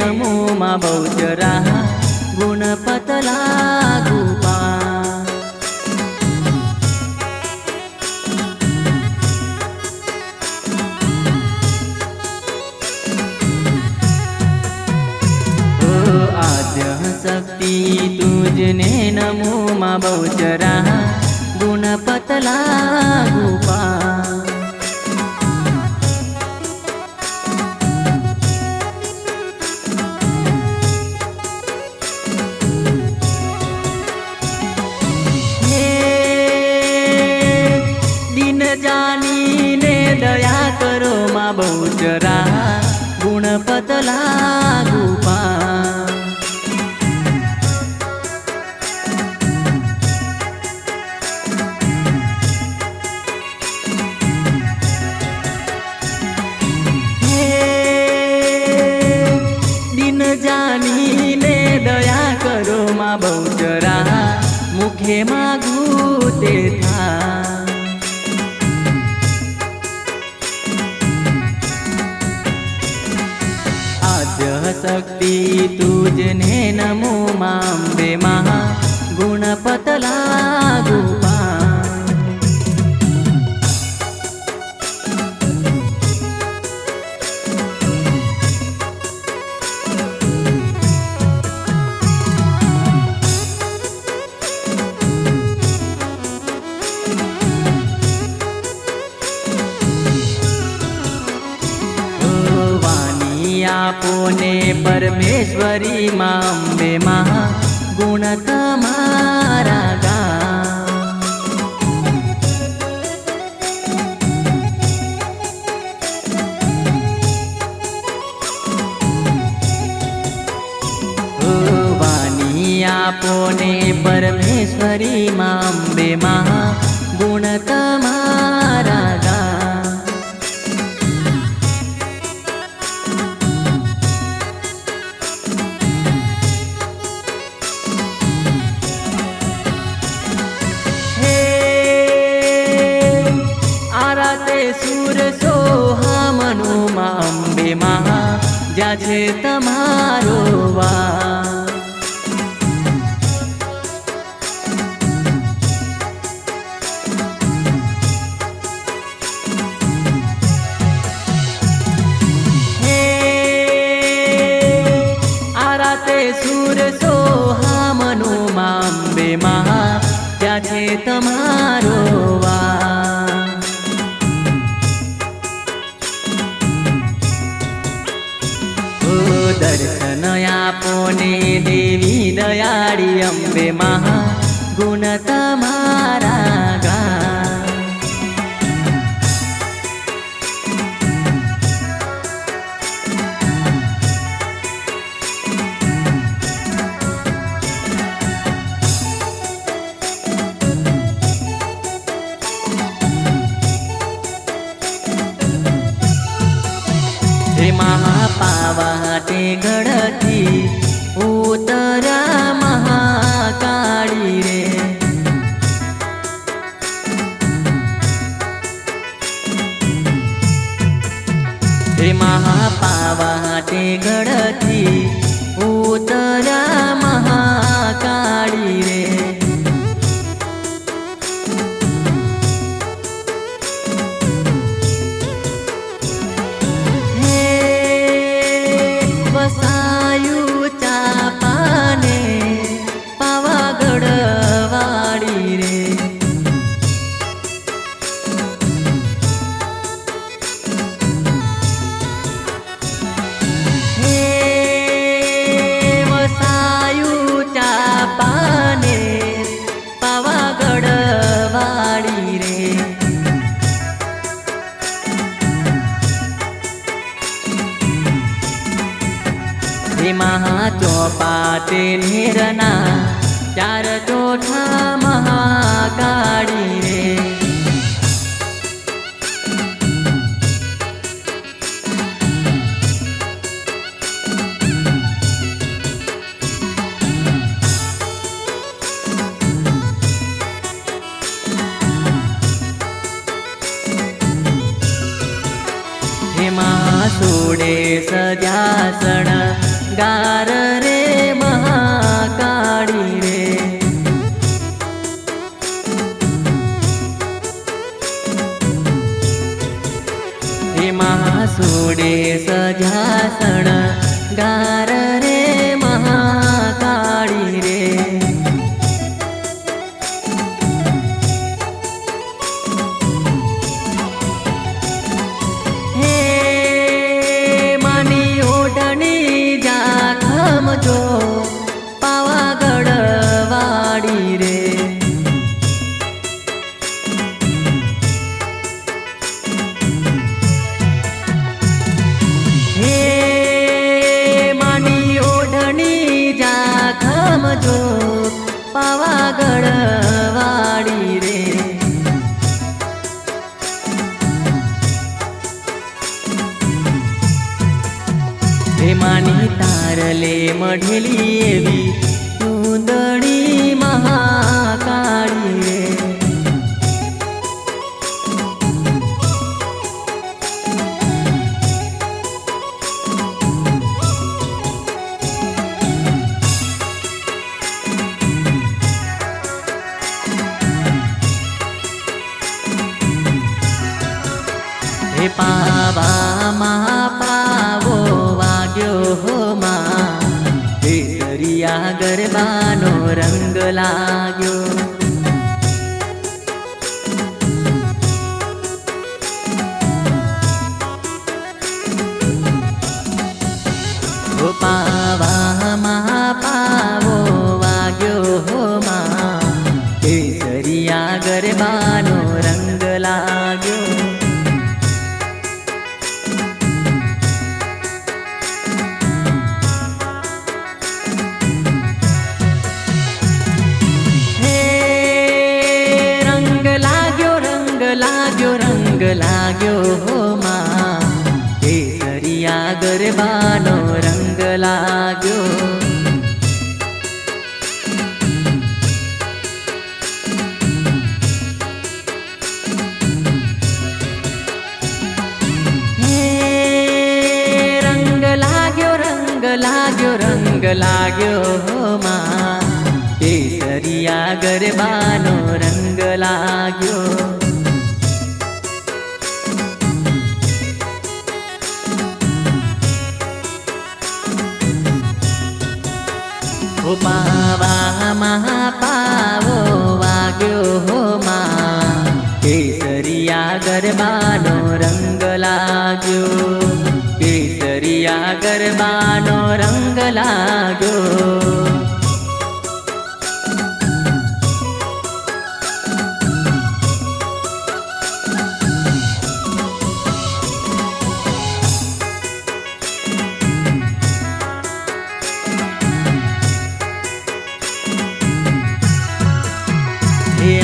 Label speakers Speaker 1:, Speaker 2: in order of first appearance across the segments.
Speaker 1: नमो मा बौचरा गुणपतला गुपा ओ आद्य शक्ती तुझने नमो मा बहुचरा गुणपतला गुपा जे मागू ते था आद्यशक्ति तुझने नमो मां दे गुणपतला गुणपतलागु આપોને પરમેશ્વરી માં અંબે મહા ગુણ તમારા ગા વાણી આપોને પરમેશ્વરી માં અંબે મહા ગુણ તમારા અંબે મહા જ્યાં છે તમારો વા સુર સોહામનો માં અંબે મહા ત્યાં છે તમારો पावाटे घडती उतर महाकाळी रे. हे महापावाटे घडती उतर મહા ચોપાટે નિરના ચાર ચોઠા મહાકાળી રે એમાં સુડે સજાસણ ગાર રે મહાકાળી રે. એમાં મહાસુડે સજાસણ ગાર રે પાવાગઢ વાડી રે માની તારલે મઢેલી એવી ગરબાનો રંગ લાગ્યો લાગ્યો માં. કેસરિયા ગરબાનો રંગ લાગ્યો. પાવામાં પાવો વાગ્યો હો માં. ગરબાનો રંગ લાગ્યો. કેસરિયા ગરબાનો રંગ લાગ્યો.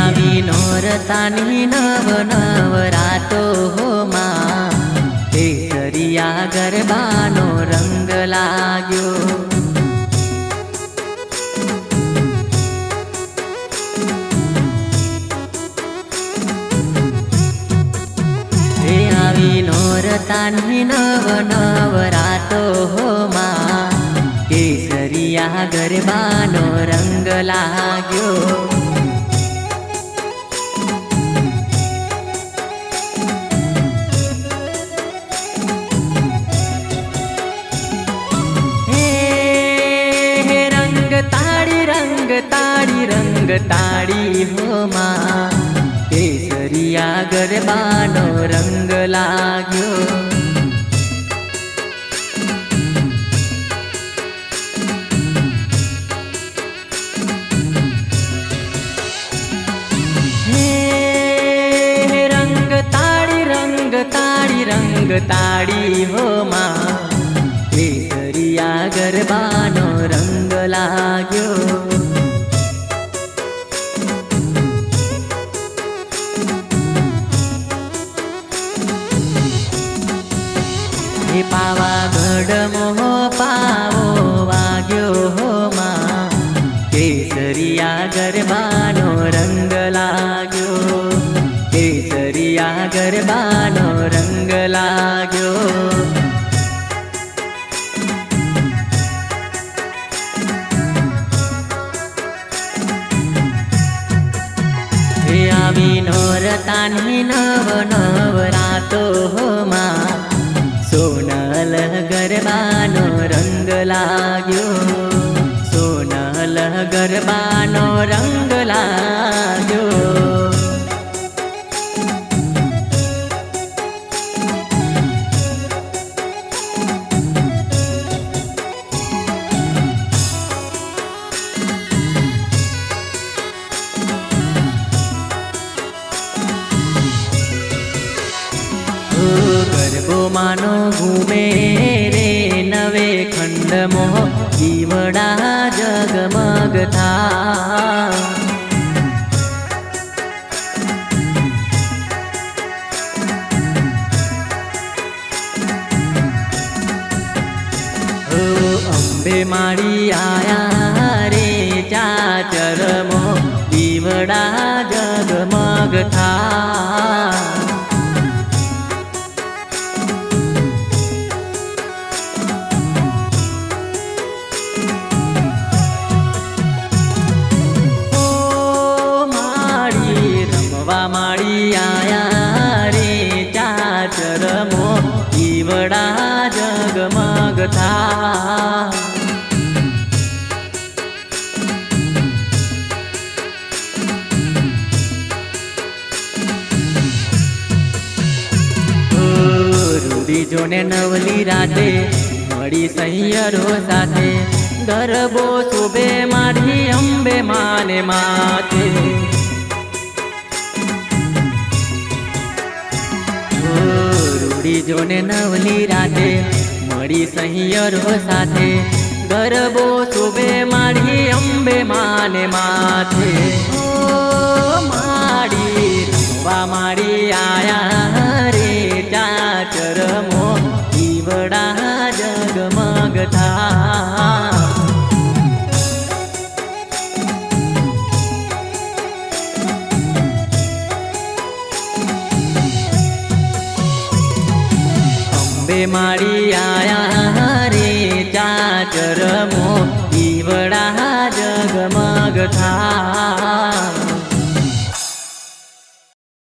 Speaker 1: આવી નોરતાની નવ નવ રાતો દરિયા ગરબાનો રંગ લાગ્યો. હે આવી નોરતાની નવ નવ રાતો હોમાં કેસરિયા ગરબાનો રંગ લાગ્યો. તાળી રંગ તાળી રંગ તાળી હો માં કેસરિયા ગરબાનો રંગ લાગ્યો તાળી રંગ તાળી રંગ તાળી હો કેસરિયા ગરબાનો રંગ લાગ્યો કેસરિયા ગરબાનો રંગ લાગ્યો કેસરિયા ગરબાનો રંગ લાગ્યો આવી નોરતાની નવ નવ રાતો હોમાં સોનલ ગરબાનો રંગ લાગ્યો સોનલ ગરબા રંગ લાજો માનો ઘૂમે રે નવે ખંડમો જીવડા ઓ અંબે માળી આયા રે ચાચરમો દીવડા જગમગ જગમગ થા ઓ રૂડી જોને નવલી રાતે, મળી સૈયરો સાથે. ગરબો શોભે મારી અંબે માને માથે. ઓ રૂડી જોને નવલી રાતે મળી સહિયરો સાથે. ગરબો શુભે માડી અંબે માને માથે. માડી રૂવા માડી આયા રે ચાચરમો દીવડા જગમગ અંબે માળી આયા રે ચાચરમો દીવડા જગમગ થા.